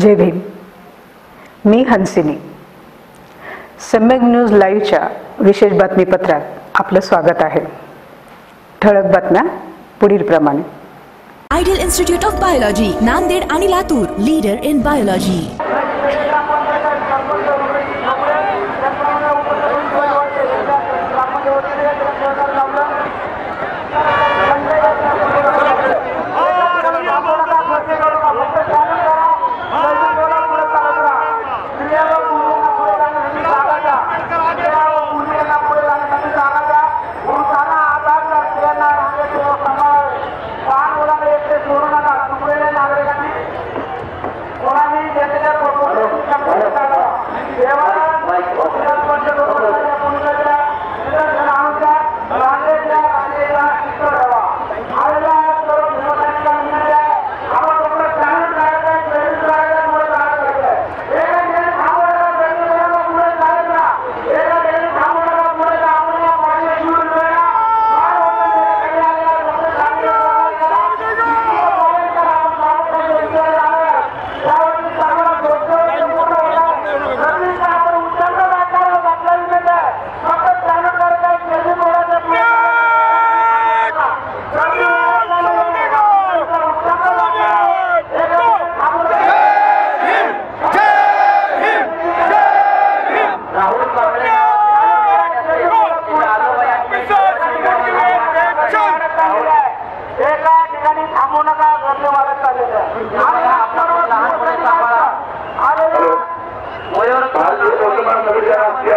जय भीम. मी हंसिनी. सम्यक न्यूज लाईव्हच्या विशेष बातमीपत्रात आपलं स्वागत आहे. ठळक बातम्या पुढील प्रमाणे. Ideal institute of biology Nanded आणि लातूर लीडर इन बायोलॉजी.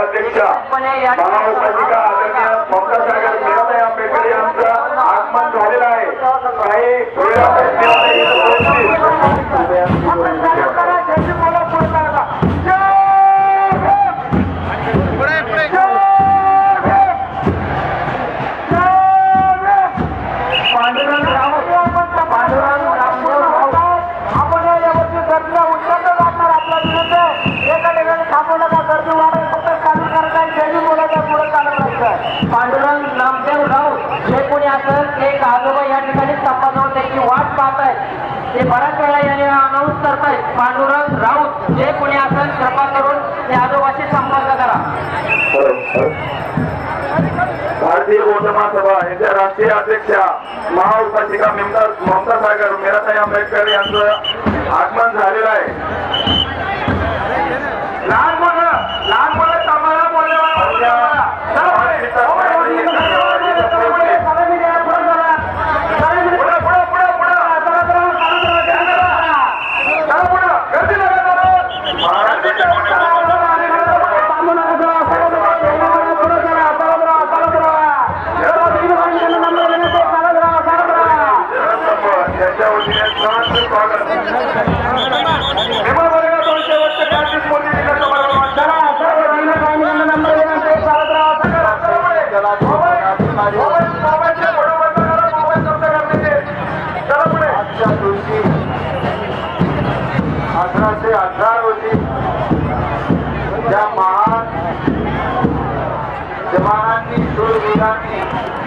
समितीच्या राष्ट्रीय अध्यक्षा महाउपाधिका आदरणीय त्याची वाट पाहत आहेत ते बऱ्याच वेळा याने अनाऊन्स करतायत पांडुरंग राऊत जे कोणी असेल कृपा करून ते आजोबाशी संपर्क करा. भारतीय लोकसभा सभा यांच्या राष्ट्रीय अध्यक्षा महाउपाधिका ममता ममता सागर मीराबाई आंबेडकर यांचं आगमन झालेलं आहे. लहान Harmony.